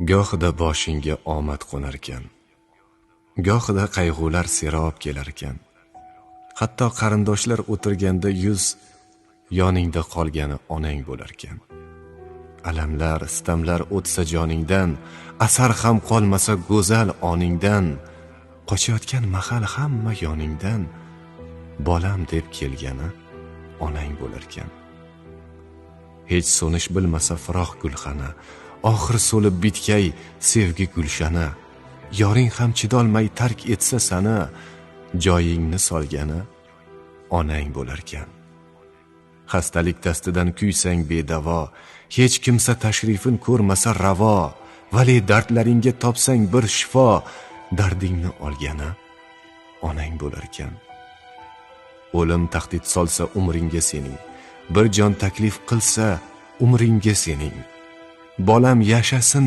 gohida boshingga omad qo'narkan. Gohida qayg'ular serob kelarkan. Hatto qarindoshlar o'tirganda yuz yoningda qolgani onang bo'larkan. Alamlar sitamlar o'tsa joningdan asar ham qolmasa go'zal oningdan qochayotgan mahal hamma yoningdan bolam deb kelgani onang bo'larkan. Hech so'nish bilmasa firoq gulxana oxir so'lib bitkay sevgi gulshani. Yoring ham chidolmay tark etsa sani joyingni solgani onang bo'larkan. Xastalik dastidan kuysang bedavo hech kimsa tashrifin ko'rmasa ravo vale dardlaringga topsang bir shifo dardingni olgani onang bo'larkan. O'lim tahdid solsa umringga sening bir jon taklif qilsa umringga sening. Bolam yashasin